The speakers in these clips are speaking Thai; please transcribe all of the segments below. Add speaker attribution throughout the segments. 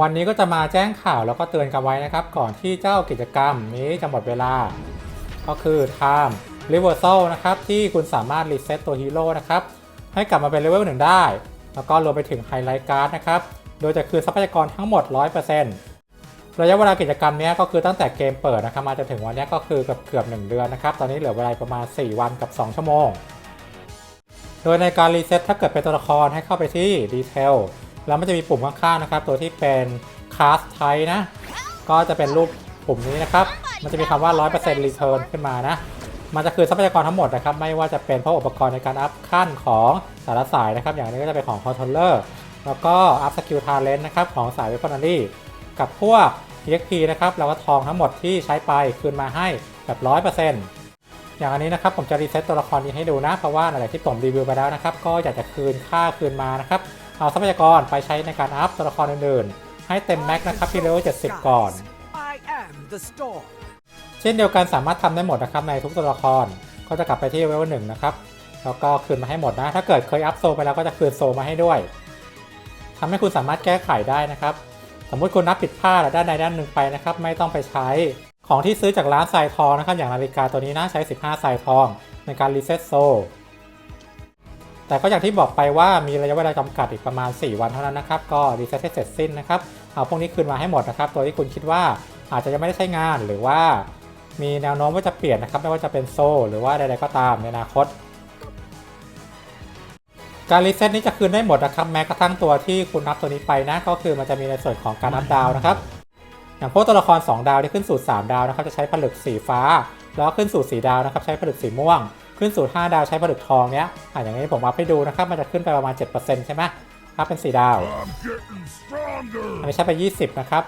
Speaker 1: วันนี้ก็จะมาแจ้งข่าวแล้วก็เตือนกันไว้นะครับ ก่อนที่เจ้ากิจกรรมนี้จะหมดเวลา ก็คือ Time Reversal นะครับ ที่คุณสามารถรีเซ็ตตัวฮีโร่นะครับ ให้กลับมาเป็นเลเวลหนึ่งได้ แล้วก็รวมไปถึงไฮไลท์การ์ดนะครับ โดยจะคืนทรัพยากรทั้งหมด 100%ระยะเวลากิจกรรมนี้ก็คือตั้งแต่เกมเปิดนะครับมาจนถึงวันนี้ก็คือเกือบเกือบ1เดือนนะครับ ตอนนี้เหลือเวลาประมาณ 4 วันกับ 2 ชั่วโมง โดยในการรีเซ็ตถ้าเกิดเป็นตัวละครให้เข้าไปที่ดีเทล แล้วมันจะมีปุ่มข้างๆนะครับ ตัวที่เป็นคาสไทนะ ก็จะเป็นรูปปุ่มนี้นะครับ มันจะมีคำว่า 100% return ขึ้นมานะ มันจะคืนทรัพยากรทั้งหมดนะครับ ไม่ว่าจะเป็นพวกอุปกรณ์ในการอัพขั้นของสารสายนะครับ อย่างนี้ก็จะเป็นของคอนโทรลเลอร์ แล้วก็อัพสกิลทาเลนต์นะครับของสายเวพอนารีกับพวก EXP นะครับแล้วก็ทองทั้งหมดที่ใช้ไปคืนมาให้แบบ 100%อย่างอันนี้นะครับผมจะรีเซ็ตตัวละครนี้ให้ดูนะ เพราะว่าหลังจากที่ผมรีวิวไปแล้วนะครับ ก็อยากจะคืนค่าคืนมานะครับ เอาทรัพยากรไปใช้ในการอัพตัวละครอื่นๆ ให้เต็มแม็กนะครับที่เลเวล70 ก่อน
Speaker 2: I am the storm.
Speaker 1: เช่นเดียวกันสามารถทำได้หมดนะครับในทุกตัวละครก็จะกลับไปที่เลเวลหนึ่งนะครับแล้วก็คืนมาให้หมดนะ ถ้าเกิดเคยอัพโซไปแล้วก็จะคืนโซมาให้ด้วยทำให้คุณสามารถแก้ไขได้นะครับ สมมติคุณนับผิดพลาดด้านใดด้านหนึ่งไปนะครับ ไม่ต้องไปใช้ของที่ซื้อจากร้านทรายทองนะครับ อย่างนาฬิกาตัวนี้นะใช้ 15ทรายทอง ในการรีเซ็ตโซ แต่ก็อย่างที่บอกไปว่ามีระยะเวลาจำกัดอีกประมาณ 4 วันเท่านั้นนะครับ ก็รีเซ็ตให้เสร็จสิ้นนะครับ เอาพวกนี้คืนมาให้หมดนะครับ ตัวที่คุณคิดว่าอาจจะยังไม่ได้ใช้งานหรือว่ามีแนวโน้มว่าจะเปลี่ยนนะครับ ไม่ว่าจะเป็นโซหรือว่าใดๆก็ตามในอนาคต การรีเซ็ตนี้จะคืนได้หมดนะครับ แม้กระทั่งตัวที่คุณนับตัวนี้ไปนะ ก็คือมันจะมีในส่วนของการนับดาวนะครับ อย่างพวกตัวละคร 2 ดาวที่ขึ้นสู่ 3 ดาวนะครับ จะใช้ผลึกสีฟ้า แล้วขึ้นสู่4ดาวนะครับ ใช้ผลึกสีม่วง ขึ้นสู่ 5 ดาวใช้ผลึกทองเนี้ยอะอย่างนี้ผมอัพให้ดูนะครับ มันจะขึ้นไปประมาณ 7%ใช่ไหมถ้าเป็น 4 ดาว
Speaker 3: I'm getting stronger.
Speaker 1: อันนี้ใช้ไป 20 นะครับ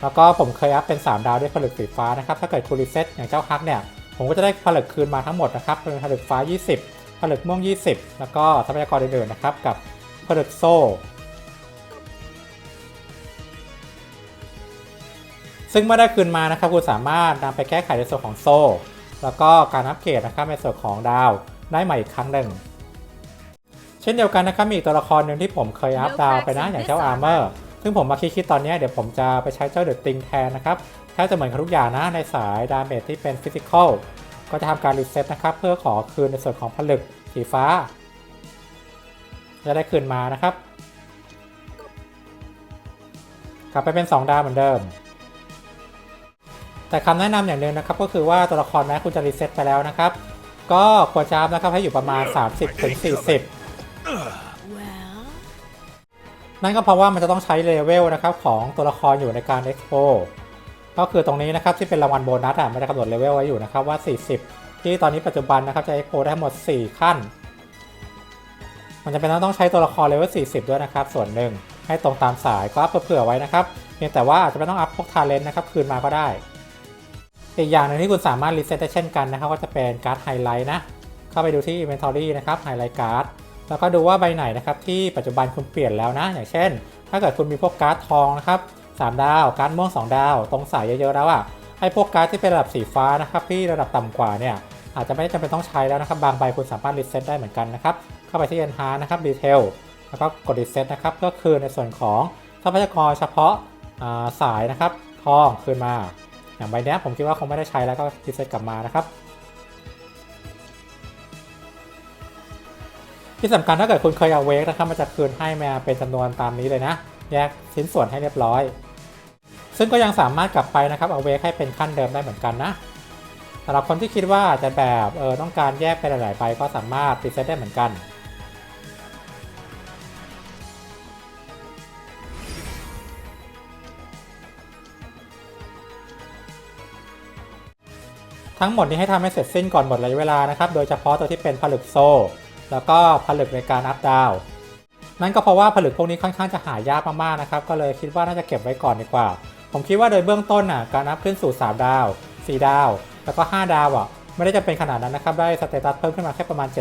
Speaker 1: แล้วก็ผมเคยอัพเป็น 3 ดาวด้วยผลึกสีฟ้านะครับ ถ้าเกิดคูรีเซ็ตอย่างเจ้าฮักเนี่ย ผมก็จะได้ผลึกคืนมาทั้งหมดนะครับ เป็นผลึกฟ้า 20 ผลึกม่วง 20 แล้วก็ทรัพยากรอื่นๆนะครับ กับผลึกโซ่ซึ่งเมื่อได้คืนมานะครับคุณสามารถนำไปแก้ไขในส่วนของโซ่ แล้วก็การอัปเกรดนะครับในส่วนของดาวได้ใหม่อีกครั้งหนึ่ง เช่นเดียวกันนะครับมีอีกตัวละครหนึ่งที่ผมเคยอัพดาวไปนะอย่างเจ้าอาร์เมอร์ซึ่งผมมาคิดๆตอนนี้เดี๋ยวผมจะไปใช้เจ้าเดอะติงแทนนะครับแทบจะเหมือนกับทุกอย่างนะในสายดาเมจที่เป็นฟิสิกอลก็จะทำการรีเซ็ตนะครับเพื่อขอคืนในส่วนของผลึกสีฟ้า จะได้คืนมานะครับ กลับไปเป็น 2 ดาวเหมือนเดิม แต่คำแนะนำอย่างหนึ่งนะครับก็คือว่าตัวละครแม้คุณจะรีเซ็ตไปแล้วนะครับ ก็ควรจะอัพนะครับให้อยู่ประมาณ 30-40
Speaker 4: Well,
Speaker 1: นั่นก็เพราะว่ามันจะต้องใช้เลเวลนะครับของตัวละครอยู่ในการ Expo ก็คือตรงนี้นะครับที่เป็นรางวัลโบนัสอะมันจะกำหนดเลเวลไว้อยู่นะครับว่า 40 ที่ตอนนี้ปัจจุบันนะครับจะ Expo ได้ทั้งหมด 4 ขั้น มันจะเป็นต้องใช้ตัวละครเลเวล 40 ด้วยนะครับ ส่วนหนึ่งให้ตรงตามสายก็อัพเผื่อๆไว้นะครับเพียงแต่ว่าอาจจะไม่ต้องอัพพวกทาเลนต์นะครับคืนมาก็ได้ อีกอย่างหนึ่งที่คุณสามารถรีเซ็ตได้เช่นกันนะครับก็จะเป็นการ์ดไฮไลท์นะ เข้าไปดูที่ Inventory นะครับไฮไลท์การ์ดแล้วก็ดูว่าใบไหนนะครับที่ปัจจุบันคุณเปลี่ยนแล้วนะ อย่างเช่น ถ้าเกิดคุณมีพวกการ์ดทองนะครับ3ดาว การ์ดม่วง 2 ดาว ตรงสายเยอะๆแล้วอะ่ะไอ้พวกการ์ดที่เป็นระดับสีฟ้านะครับที่ระดับต่ำกว่าเนี่ยอาจจะไม่จำเป็นต้องใช้แล้วนะครับ บางใบคุณสามารถรีเซ็ตได้เหมือนกันนะครับ เข้าไปที่ Enhance นะครับ Detail แล้วก็กดรีเซ็ตนะครับเพื่อคืนในส่วนของทรัพยากรเฉพาะาสายนะครับทองคืนมา อย่างใบเนี้ยผมคิดว่าคงไม่ได้ใช้แล้วก็รีเซ็ตกลับมานะครับ ที่สำคัญถ้าเกิดคุณเคยเอาเวกนะครับมันจะคืนให้มาเป็นจำนวนตามนี้เลยนะ แยกชิ้นส่วนให้เรียบร้อย ซึ่งก็ยังสามารถกลับไปนะครับเอาเวกให้เป็นขั้นเดิมได้เหมือนกันนะสำหรับคนที่คิดว่าจะแบบเออต้องการแยกไปหลายๆใบก็สามารถรีเซ็ตได้เหมือนกัน ทั้งหมดนี้ให้ทำให้เสร็จสิ้นก่อนหมดระยะเวลานะครับ โดยเฉพาะตัวที่เป็นผลึกโซ่ แล้วก็ผลึกในการอัพดาวนั่นก็เพราะว่าผลึกพวกนี้ค่อนข้างจะหายากมากๆนะครับ ก็เลยคิดว่าน่าจะเก็บไว้ก่อนดีกว่า ผมคิดว่าโดยเบื้องต้นน่ะการอัพขึ้นสู่ 3 ดาว 4 ดาว แล้วก็ 5 ดาวอะไม่ได้จะเป็นขนาดนั้นนะครับ ได้สเตตัสเพิ่มขึ้นมาแค่ประมาณ 7%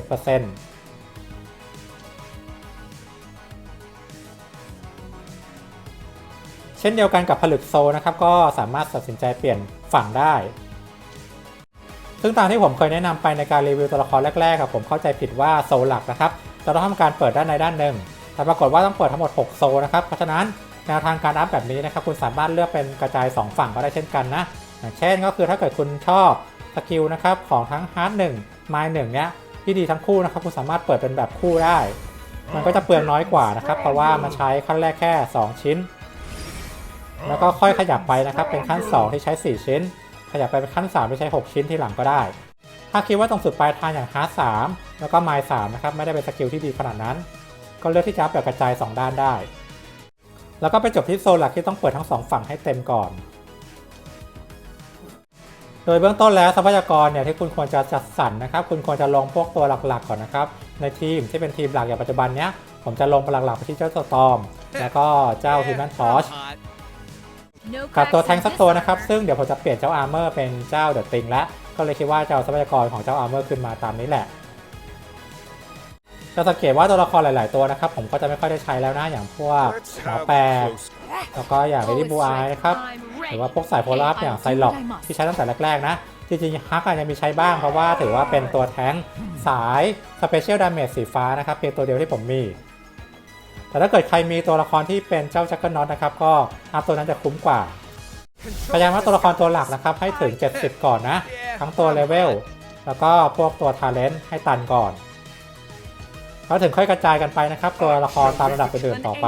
Speaker 1: เช่นเดียวกันกับผลึกโซนะครับก็สามารถตัดสินใจเปลี่ยนฝั่งได้ ซึ่งตามที่ผมเคยแนะนำไปในการรีวิวตัวละครแรกๆอะผมเข้าใจผิดว่าโซลหลักนะครับจะต้องทำการเปิดด้านในด้านหนึ่ง แต่ปรากฏว่าต้องเปิดทั้งหมด 6 โซลนะครับ เพราะฉะนั้นแนวทางการอัพแบบนี้นะครับคุณสามารถเลือกเป็นกระจาย 2 ฝั่งก็ได้เช่นกันนะอย่างเช่นก็คือถ้าเกิดคุณชอบสกิลนะครับของทั้งฮาร์ดหนึ่งไมล์หนึ่งเนี้ยที่ดีทั้งคู่นะครับคุณสามารถเปิดเป็นแบบคู่ได้ มันก็จะเปลืองน้อยกว่านะครับเพราะว่ามันใช้ขั้นแรกแค่ 2 ชิ้น แล้วก็ค่อยขยับไปนะครับเป็นขั้น 2 ที่ใช้ 4 ชิ้น ขยับไปเป็นขั้น3ที่ใช้ 6 ชิ้นที่หลังก็ได้ ถ้าคิดว่าตรงสุดปลายทางอย่างฮาร์ดสามแล้วก็ไมล์สามนะครับไม่ได้เป็นสกิลที่ดีขนาดนั้น ก็เลือกที่จะอัพแบบกระจาย 2 ด้านได้ แล้วก็ไปจบที่โซนหลักที่ต้องเปิดทั้งสองฝั่งให้เต็มก่อน โดยเบื้องต้นแล้วทรัพยากรเนี่ยที่คุณควรจะจัดสรรนะครับ คุณควรจะลงพวกตัวหลักๆก่อนนะครับในทีมที่เป็นทีมหลักอย่างปัจจุบันเนี้ยผมจะลงหลักๆไปที่เจ้าสตอมแล้วก็เจ้าฮิวแมนทอช กับ
Speaker 4: cracks
Speaker 1: ตัวแทง
Speaker 4: in
Speaker 1: สัก
Speaker 4: this
Speaker 1: ตัวนะครับ
Speaker 4: armor.
Speaker 1: ซึ่งเดี๋ยวผมจะเปลี่ยนเจ้าอาร์เมอร์เป็นเจ้าเดอะติงแล้วก็เลยคิดว่าจะเอาทรัพยากรของเจ้าอาร์เมอร์ขึ้นมาตามนี้แหละจะสังเกตว่าตัวละครหลาย ๆ ตัวนะครับ ผมก็จะไม่ค่อยได้ใช้แล้วนะอย่างพวก
Speaker 3: Let's
Speaker 1: หมอ
Speaker 3: have
Speaker 1: แปล
Speaker 3: a
Speaker 1: ก
Speaker 3: close
Speaker 1: แล้วก็อย่างเรดี้บูไอนะครับ
Speaker 4: I'm
Speaker 1: หรือว่า
Speaker 4: ready.
Speaker 1: พวกสายโพลาร์อย่างไซล็อกที่ใช้ตั้งแต่แรก ๆ นะ จริง ๆ ฮักอาจจะมีใช้บ้างเพราะว่าถือว่าเป็นตัวแท้งสายสเปเชียลดาเมจสีฟ้านะครับเพียงตัวเดียวที่ผมมี แต่ถ้าเกิดใครมีตัวละครที่เป็นเจ้าจักรน็อตนะครับ ก็อัพตัวนั้นจะคุ้มกว่า พยายามว่าตัวละครตัวหลักนะครับ ให้ถึง 70 ก่อนนะ ทั้งตัวเลเวล แล้วก็พวกตัวทาเลนต์ให้ตันก่อนแล้วถึงค่อยกระจายกันไปนะครับ ตัวละครตามระดับอื่นต่อไป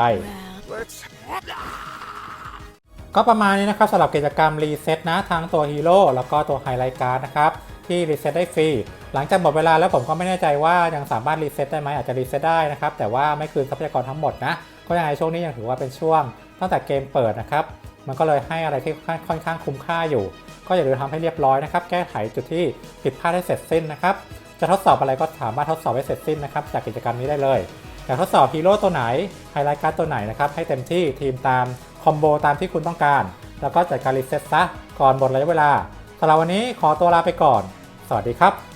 Speaker 1: ก็ประมาณนี้นะครับสำหรับกิจกรรมรีเซ็ตนะทั้งตัวฮีโร่แล้วก็ตัวไฮไลท์การ์ดนะครับ ที่รีเซ็ตได้ฟรี หลังจากหมดเวลาแล้วผมก็ไม่แน่ใจว่ายังสามารถรีเซ็ตได้ไหมอาจจะรีเซ็ตได้นะครับ แต่ว่าไม่คืนทรัพยากรทั้งหมดนะ ก็ยังไงช่วงนี้ยังถือว่าเป็นช่วง ตั้งแต่เกมเปิดนะครับ มันก็เลยให้อะไรที่ค่อนข้างคุ้มค่าอยู่ ก็อย่าลืมทำให้เรียบร้อยนะครับ แก้ไขจุดที่ผิดพลาดให้เสร็จสิ้นนะครับ จะทดสอบอะไรก็สามารถทดสอบให้เสร็จสิ้นนะครับ จากกิจกรรมนี้ได้เลยอยากทดสอบฮีโร่ตัวไหนไฮไลท์การ์ดตัวไหนนะครับให้เต็มที่ทีมตามคอมโบตามที่คุณต้องการ แล้วก็จัดการรีเซ็ตซะก่อนหมดระยะเวลาสำหรับวันนี้ขอตัวลาไปก่อน วัสดีครับ